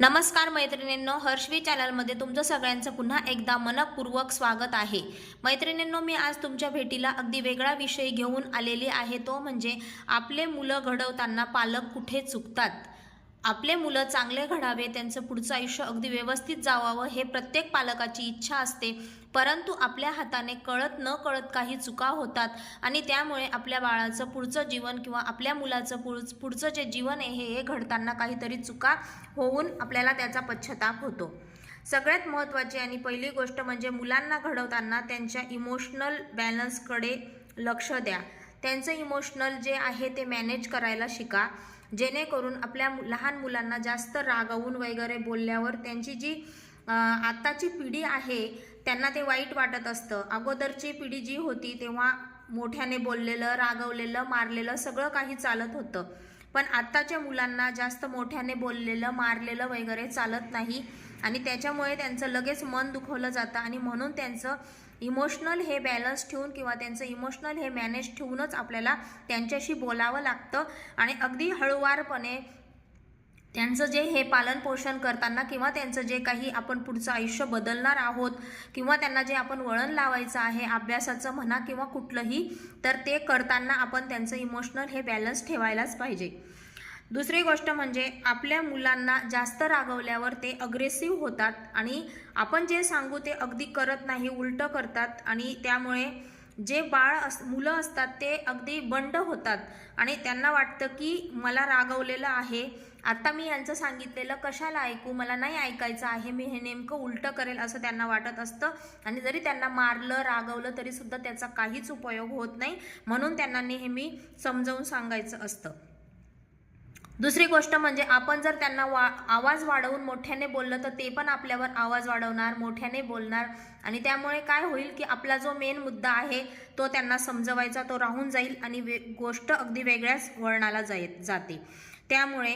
नमस्कार मैत्रिणींनो हर्षवी चॅनलमध्ये तुमचं सगळ्यांचं पुन्हा एकदा मनपूर्वक स्वागत आहे. मैत्रिणींनो मी आज तुमच्या भेटीला अगदी वेगळा विषय घेऊन आलेली आहे. तो म्हणजे आपले मुलं घडवताना पालक कुठे चुकतात? आपले मुलं चांगले घडावे त्यांचं पुढचं आयुष्य अगदी व्यवस्थित जावावं हे प्रत्येक पालकाची इच्छा असते. परंतु आपल्या हाताने कळत न कळत काही चुका होतात आणि त्यामुळे आपल्या बाळाचं पुढचं जीवन किंवा आपल्या मुलाचं पुढ पुढचं जे जीवन आहे हे घडताना काहीतरी चुका होऊन आपल्याला त्याचा पश्चाताप होतो. सगळ्यात महत्त्वाची आणि पहिली गोष्ट म्हणजे मुलांना घडवताना त्यांच्या इमोशनल बॅलन्सकडे लक्ष द्या. त्यांचं इमोशनल जे आहे ते मॅनेज करायला शिका. जेणेकरून आपल्या लहान मुलांना जास्त रागावून वगैरे बोलल्यावर त्यांची जी आत्ताची पिढी आहे त्यांना ते वाईट वाटत असतं. अगोदरची पिढी जी होती तेव्हा मोठ्याने बोललेलं रागवलेलं मारलेलं सगळं काही चालत होतं. पण आत्ताच्या मुलांना जास्त मोठ्याने बोललेलं मारलेलं वगैरे चालत नाही. आणि त्याच्यामुळे त्यांचं लगेच मन दुखवलं जातं आणि म्हणून त्यांचं इमोशनल हे बॅलन्स ठेवून किंवा त्यांचं इमोशनल हे मॅनेज ठेवूनच आपल्याला त्यांच्याशी बोलावं लागतं. आणि अगदी हळूवारपणे त्यांचं जे हे पालन पोषण करताना किंवा त्यांचं जे काही आपण पुढचं आयुष्य बदलणार आहोत किंवा त्यांना जे आपण वळण लावायचं आहे अभ्यासाचं म्हणा किंवा कुठलंही तर ते करताना आपण त्यांचं इमोशनल हे बॅलन्स ठेवायलाच पाहिजे. दुसरी गोष्ट म्हणजे आपल्या मुलांना जास्त रागवल्यावर ते अग्रेसिव्ह होतात आणि आपण जे सांगू ते अगदी करत नाही उलटं करतात आणि त्यामुळे जे बाळ अस मुलं असतात ते अगदी बंड होतात आणि त्यांना वाटतं की मला रागवलेलं आहे आता मी यांचं सांगितलेलं कशाला ऐकू मला नाही ऐकायचं आहे मी हे नेमकं उलटं करेल असं त्यांना वाटत असतं आणि जरी त्यांना मारलं रागवलं तरीसुद्धा त्याचा काहीच उपयोग होत नाही म्हणून त्यांना नेहमी समजावून सांगायचं असतं. दुसरी गोष्ट म्हणजे आपण जर त्यांना वा आवाज वाढवून मोठ्याने बोललं तर ते पण आपल्यावर आवाज वाढवणार मोठ्याने बोलणार. आणि त्यामुळे काय होईल की आपला जो मेन मुद्दा आहे तो त्यांना समजवायचा तो राहून जाईल आणि वे गोष्ट अगदी वेगळ्याच वळणाला जाय जाते. त्यामुळे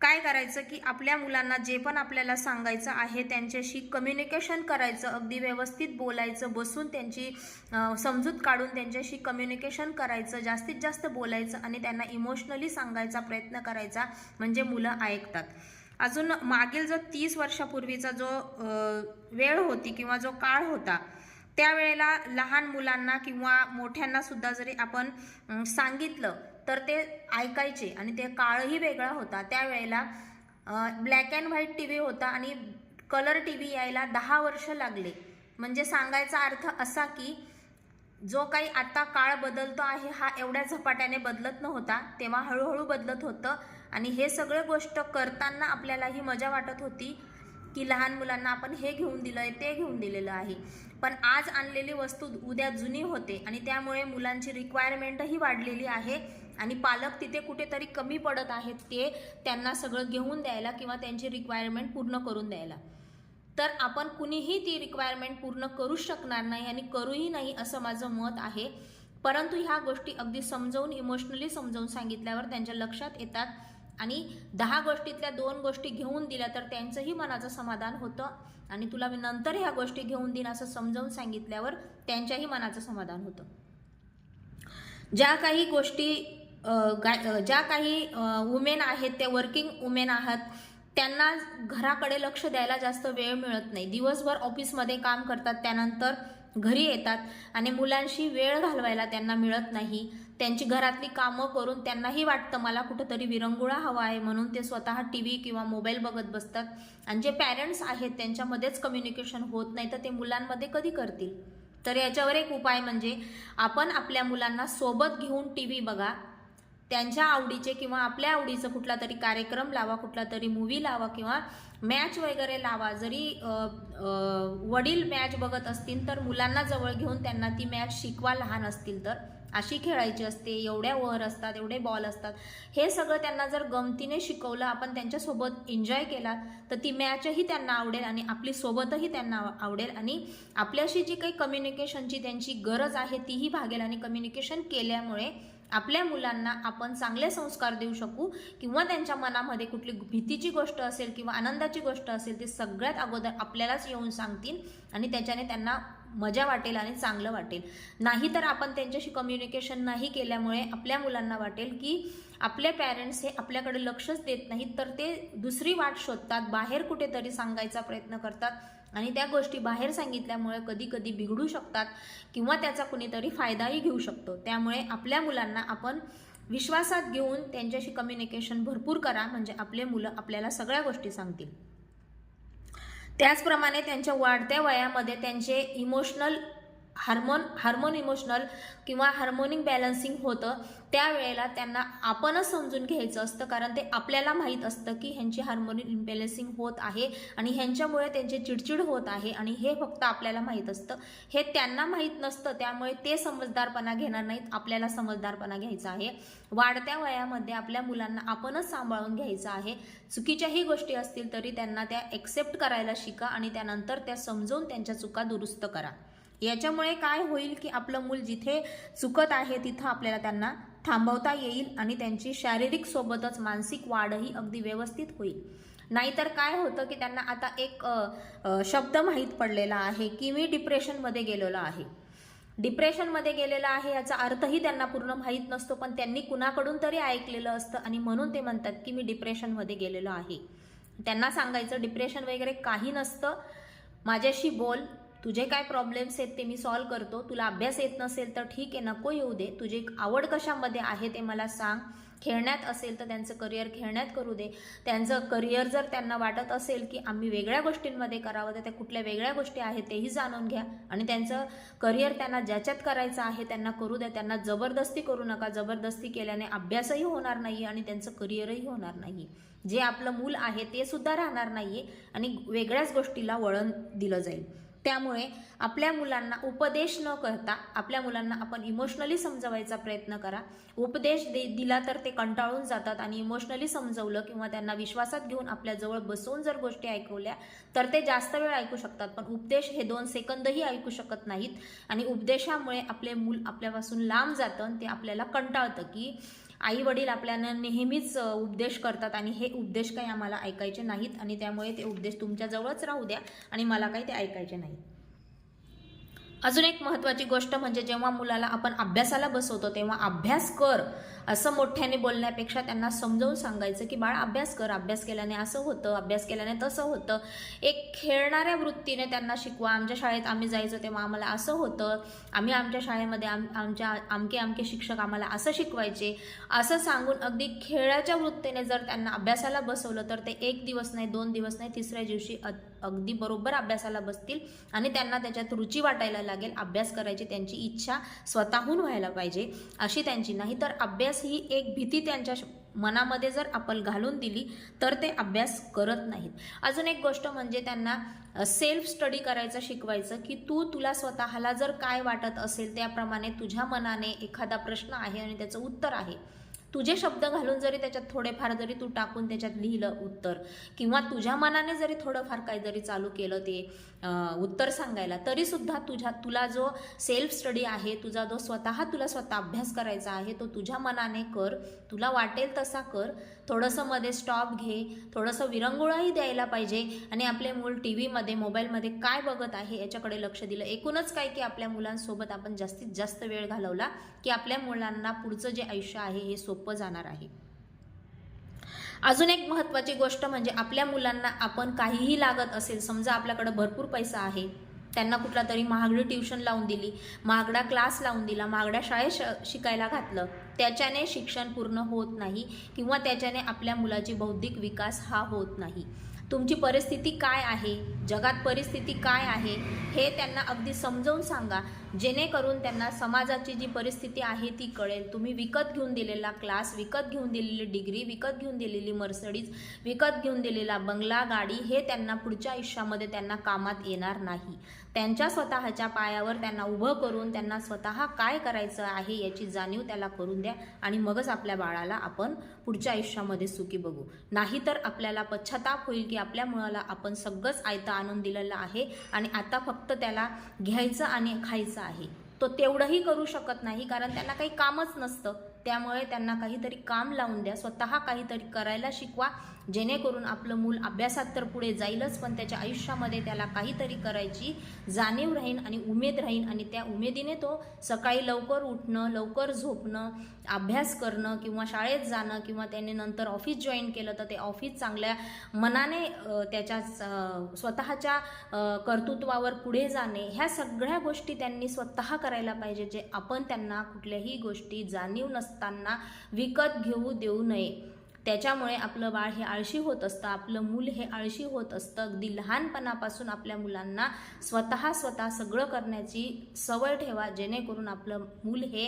काय करायचं की आपल्या मुलांना जे पण आपल्याला सांगायचं आहे त्यांच्याशी कम्युनिकेशन करायचं अगदी व्यवस्थित बोलायचं बसून त्यांची समजूत काढून त्यांच्याशी कम्युनिकेशन करायचं जास्तीत जास्त बोलायचं आणि त्यांना इमोशनली सांगायचा प्रयत्न करायचा म्हणजे मुलं ऐकतात. अजून मागील जो तीस वर्षापूर्वीचा जो वेळ होती किंवा जो काळ होता त्यावेळेला लहान मुलांना किंवा मोठ्यांना सुद्धा जरी आपण सांगितलं तर ते ऐकायचे आणि ते काळही वेगळा होता. त्यावेळेला black and white T V होता आणि कलर टी व्ही यायला दहा वर्ष लागले. म्हणजे सांगायचा अर्थ असा की जो काही आता काळ बदलतो आहे हा एवढ्या झपाट्याने बदलत नव्हता. तेव्हा हळूहळू बदलत होतं आणि हे सगळं गोष्ट करताना आपल्याला ही मजा वाटत होती की लहान मुलांना आपण हे घेऊन दिलं आहे ते घेऊन दिलेलं आहे. पण आज आणलेली वस्तू उद्या जुनी होते आणि त्यामुळे मुलांची रिक्वायरमेंटही वाढलेली आहे. आणि पालक तिथे कुठेतरी कमी पडत आहेत ते त्यांना सगळं घेऊन द्यायला किंवा त्यांची रिक्वायरमेंट पूर्ण करून द्यायला. तर आपण कुणीही ती रिक्वायरमेंट पूर्ण करू शकणार नाही आणि करूही नाही असं माझं मत आहे. परंतु ह्या गोष्टी अगदी समजावून इमोशनली समजावून सांगितल्यावर त्यांच्या लक्षात येतात. आणि दहा गोष्टीतल्या दोन गोष्टी घेऊन दिल्या तर त्यांचंही मनाचं समाधान होतं. आणि तुला मी नंतर ह्या गोष्टी घेऊन देईन असं समजावून सांगितल्यावर त्यांच्याही मनाचं समाधान होतं. ज्या काही गोष्टी गाय ज्या काही वुमेन आहेत त्या वर्किंग वुमेन आहात त्यांना घराकडे लक्ष द्यायला जास्त वेळ मिळत नाही. दिवसभर ऑफिसमध्ये काम करतात त्यानंतर घरी येतात आणि मुलांशी वेळ घालवायला त्यांना मिळत नाही. त्यांची घरातली कामं करून त्यांनाही वाटतं मला कुठंतरी विरंगुळा हवा आहे म्हणून ते स्वतः टी व्ही किंवा मोबाईल बघत बसतात. आणि जे पॅरेंट्स आहेत त्यांच्यामध्येच कम्युनिकेशन होत नाही तर ते मुलांमध्ये कधी करतील? तर याच्यावर एक उपाय म्हणजे आपण आपल्या मुलांना सोबत घेऊन टी व्ही बघा. त्यांच्या आवडीचे किंवा आपल्या आवडीचं कुठला तरी कार्यक्रम लावा कुठला तरी मूवी लावा किंवा मॅच वगैरे लावा. जरी वडील मॅच बघत असतील तर मुलांना जवळ घेऊन त्यांना ती मॅच शिकवा लहान असतील तर. अशी खेळायची असते एवढ्या ओव्हर असतात एवढे बॉल असतात. हे सगळं त्यांना जर गमतीने शिकवलं आपण त्यांच्यासोबत एन्जॉय केला तर ती मॅचही त्यांना आवडेल आणि आपली सोबतही त्यांना आवडेल आणि आपल्याशी जी काही कम्युनिकेशनची त्यांची गरज आहे तीही भागेल आणि कम्युनिकेशन केल्यामुळे आपल्या मुलांना आपण चांगले संस्कार देऊ शकू किंवा त्यांच्या मनामध्ये कुठली भीतीची गोष्ट असेल किंवा आनंदाची गोष्ट असेल ते सगळ्यात अगोदर आपल्यालाच येऊन सांगतील आणि त्याच्याने त्यांना मजा वाटेल आणि चांगलं वाटेल. नाही तर आपण त्यांच्याशी कम्युनिकेशन नाही केल्यामुळे आपल्या मुलांना वाटेल की आपले पॅरेंट्स हे आपल्याकडे लक्षच देत नाहीत तर ते दुसरी वाट शोधतात बाहेर कुठेतरी सांगायचा प्रयत्न करतात. आणि त्या गोष्टी बाहेर सांगितल्यामुळे कधी कधी बिघडू शकतात किंवा त्याचा कुणीतरी फायदाही घेऊ शकतो. त्यामुळे आपल्या मुलांना आपण विश्वासात घेऊन त्यांच्याशी कम्युनिकेशन भरपूर करा म्हणजे आपले मुलं आपल्याला सगळ्या गोष्टी सांगतील. त्याचप्रमाणे त्यांच्या वाढत्या वयामध्ये त्यांचे इमोशनल हार्मोन हार्मोन इमोशनल किंवा हार्मोनिक बॅलन्सिंग होतं त्यावेळेला त्यांना आपणच समजून घ्यायचं असतं कारण ते आपल्याला माहीत असतं की ह्यांची हार्मोनिक इम्बॅलन्सिंग होत आहे आणि ह्यांच्यामुळे त्यांची चिडचिड होत आहे आणि हे फक्त आपल्याला माहीत असतं. हे त्यांना माहीत नसतं त्यामुळे ते समजदारपणा घेणार नाहीत आपल्याला समजदारपणा घ्यायचा आहे. वाढत्या वयामध्ये आपल्या मुलांना आपणच सांभाळून घ्यायचं आहे. चुकीच्याही गोष्टी असतील तरी त्यांना त्या एक्सेप्ट करायला शिका आणि त्यानंतर त्या समजून त्यांच्या चुका दुरुस्त करा. याच्यामुळे काय होईल की आपलं मूल जिथे चुकत आहे तिथं आपल्याला त्यांना थांबवता येईल आणि त्यांची शारीरिक सोबतच मानसिक वाढही अगदी व्यवस्थित होईल. नाहीतर काय होतं की त्यांना आता एक शब्द माहीत पडलेला आहे की मी डिप्रेशनमध्ये गेलेलो आहे. डिप्रेशनमध्ये गेलेला आहे याचा अर्थही त्यांना पूर्ण माहीत नसतो पण त्यांनी कुणाकडून तरी ऐकलेलं असतं आणि म्हणून ते म्हणतात की मी डिप्रेशनमध्ये गेलेलो आहे. त्यांना सांगायचं डिप्रेशन वगैरे काही नसतं. माझ्याशी बोल. तुझे काय प्रॉब्लेम्स आहेत ते मी सॉल्व करतो. तुला अभ्यास येत नसेल तर ठीक आहे नको येऊ दे. तुझी आवड कशामध्ये आहे ते मला सांग. खेळण्यात असेल तर त्यांचं करिअर खेळण्यात करू दे. त्यांचं करिअर जर त्यांना वाटत असेल की आम्ही वेगळ्या गोष्टींमध्ये करावं तर त्या कुठल्या वेगळ्या गोष्टी आहेत तेही जाणून घ्या. आणि त्यांचं करिअर त्यांना ज्याच्यात करायचं आहे त्यांना करू द्या त्यांना जबरदस्ती करू नका. जबरदस्ती केल्याने अभ्यासही होणार नाही आणि त्यांचं करिअरही होणार नाही जे आपलं मूल आहे ते सुद्धा राहणार नाही आणि वेगळ्याच गोष्टीला वळण दिलं जाईल. त्यामुळे आपल्या मुलांना उपदेश न करता आपल्या मुलांना आपण इमोशनली समजवायचा प्रयत्न करा. उपदेश दे दिला तर ते कंटाळून जातात आणि इमोशनली समजवलं किंवा त्यांना विश्वासात घेऊन आपल्याजवळ बसवून जर गोष्टी ऐकवल्या तर ते जास्त वेळ ऐकू शकतात. पण उपदेश हे दोन सेकंदही ऐकू शकत नाहीत. आणि उपदेशामुळे आपले मूल आपल्यापासून लांब जातं आणि ते आपल्याला कंटाळतं की आई वडील आपल्याला नेहमीच उपदेश करतात आणि हे उपदेश काही आम्हाला ऐकायचे नाहीत आणि त्यामुळे ते उपदेश तुमच्याजवळच राहू द्या आणि मला काही ते ऐकायचे नाही. अजून एक महत्त्वाची गोष्ट म्हणजे जेव्हा मुलाला आपण अभ्यासाला बसवतो तेव्हा अभ्यास कर असं मोठ्याने बोलण्यापेक्षा त्यांना समजावून सांगायचं की बाळ अभ्यास कर. अभ्यास केल्याने असं होतं अभ्यास केल्याने तसं होतं. एक खेळणाऱ्या वृत्तीने त्यांना शिकवा. आमच्या शाळेत आम्ही जायचो तेव्हा आम्हाला असं होतं. आम्ही आमच्या शाळेमध्ये आम आमच्या आमके आमके शिक्षक आम्हाला असं शिकवायचे. असं सांगून अगदी खेळाच्या वृत्तीने जर त्यांना अभ्यासाला बसवलं तर ते एक दिवस नाही दोन दिवस नाही तिसऱ्या दिवशी अगदी बरोबर अभ्यासाला बसतील आणि त्यांना त्याच्यात रुची वाटायला लागेल अभ्यास करायची त्यांची इच्छा स्वतःहून व्हायला पाहिजे अशी त्यांची. नाही तर अभ्यास ही एक भीती त्यांच्या मनामध्ये जर आपण घालून दिली तर ते अभ्यास करत नाहीत. अजून एक गोष्ट म्हणजे त्यांना सेल्फ स्टडी करायचं शिकवायचं की तू तुला स्वतःला जर काय वाटत असेल त्याप्रमाणे तुझ्या मनाने एखादा प्रश्न आहे आणि त्याचं उत्तर आहे तुझे शब्द घालून जरी त्याच्यात थोडेफार जरी तू टाकून त्याच्यात लिहिलं उत्तर किंवा तुझ्या मनाने जरी थोडंफार काही जरी चालू केलं ते उत्तर सांगायला तरीसुद्धा तुझ्या तुला जो सेल्फ स्टडी आहे तुझा जो स्वतः तुला स्वतः अभ्यास करायचा आहे तो तुझ्या मनाने कर तुला वाटेल तसा कर थोडंसं मध्ये स्टॉप घे थोडंसं विरंगुळाही द्यायला पाहिजे आणि आपले मूल टी व्हीमध्ये मोबाईलमध्ये काय बघत आहे याच्याकडे लक्ष दिलं. एकूणच काय की आपल्या मुलांसोबत आपण जास्तीत जास्त वेळ घालवला की आपल्या मुलांना पुढचं जे आयुष्य आहे हे सोपं सोपं जाणार आहे. अजून एक महत्त्वाची गोष्ट म्हणजे आपल्या मुलांना आपण काहीही लागत असेल समजा आपल्याकडं भरपूर पैसा आहे त्यांना कुठला तरी महागडी ट्युशन लावून दिली महागडा क्लास लावून दिला महागड्या शाळेत श- शिकायला घातलं त्याच्याने शिक्षण पूर्ण होत नाही किंवा त्याच्याने आपल्या मुलाची बौद्धिक विकास हा होत नाही. तुमची परिस्थिती काय आहे? जगात परिस्थिती काय आहे? हे त्यांना अगदी समजावून सांगा. जेणेकरून त्यांना समाजाची जी परिस्थिती आहे ती कळेल. तुम्ही विकत घेऊन दिलेला क्लास विकत घेऊन दिलेली डिग्री विकत घेऊन दिलेली मर्सडीज विकत घेऊन दिलेला बंगला गाडी हे त्यांना पुढच्या आयुष्यामध्ये त्यांना कामात येणार नाही. त्यांच्या स्वतःच्या पायावर त्यांना उभं करून त्यांना स्वतः काय करायचं आहे याची जाणीव त्याला करून द्या आणि मगच आपल्या बाळाला आपण पुढच्या आयुष्यामध्ये सुखी बघू. नाहीतर आपल्याला पश्चाताप होईल की आपल्या मुलाला आपण सगळंच आयतं आणून दिलेलं आहे आणि आता फक्त त्याला घ्यायचं आणि खायचं आहे. तो तेवढंही करू शकत नाही कारण त्यांना काही कामच नसतं. त्यामुळे त्यांना काहीतरी काम लावून द्या. स्वतः काहीतरी करायला शिकवा. जेणेकरून आपलं मूल अभ्यासात तर पुढे जाईलच पण त्याच्या आयुष्यामध्ये त्याला काहीतरी करायची जाणीव राहीन आणि उमेद राहीन. आणि त्या उमेदीने तो सकाळी लवकर उठणं लवकर झोपणं अभ्यास करणं किंवा शाळेत जाणं किंवा त्याने नंतर ऑफिस जॉईन केलं तर ते ऑफिस चांगल्या मनाने त्याच्या स्वतःच्या कर्तृत्वावर पुढे जाणे. ह्या सगळ्या गोष्टी त्यांनी स्वतः करायला पाहिजे जे आपण त्यांना कुठल्याही गोष्टी जाणीव असताना विकत घेऊ देऊ नये. त्याच्यामुळे आपलं बाळ हे आळशी होत असतं आपलं मूल हे आळशी होत असतं. अगदी लहानपणापासून आपल्या मुलांना स्वतः स्वतः सगळं करण्याची सवय ठेवा जेणेकरून आपलं मूल हे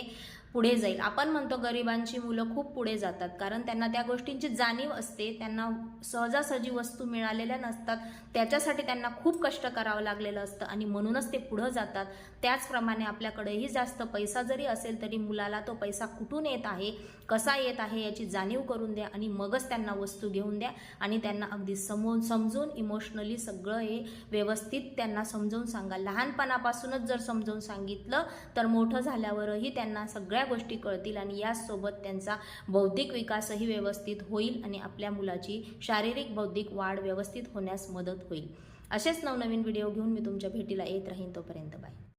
पुढे जाईल. आपण म्हणतो गरिबांची मुलं खूप पुढे जातात. कारण त्यांना त्या गोष्टींची जाणीव असते. त्यांना सहजासहजी वस्तू मिळालेल्या नसतात. त्याच्यासाठी त्यांना खूप कष्ट करावं लागलेलं असतं आणि म्हणूनच ते पुढं जातात. त्याचप्रमाणे आपल्याकडेही जास्त पैसा जरी असेल तरी मुलाला तो पैसा कुठून येत आहे कसा येत आहे याची जाणीव करून द्या आणि मगच त्यांना वस्तू घेऊन द्या आणि त्यांना अगदी समो समजून इमोशनली सगळं हे व्यवस्थित त्यांना समजावून सांगा. लहानपणापासूनच जर समजावून सांगितलं तर मोठं झाल्यावरही त्यांना सगळ्या गोष्टी कळतील आणि याचसोबत त्यांचा बौद्धिक विकासही व्यवस्थित होईल आणि आपल्या मुलाची शारीरिक बौद्धिक वाढ व्यवस्थित होण्यास मदत होईल. असेच नवनवीन व्हिडिओ घेऊन मी तुमच्या भेटीला येत राहीन. तोपर्यंत बाय.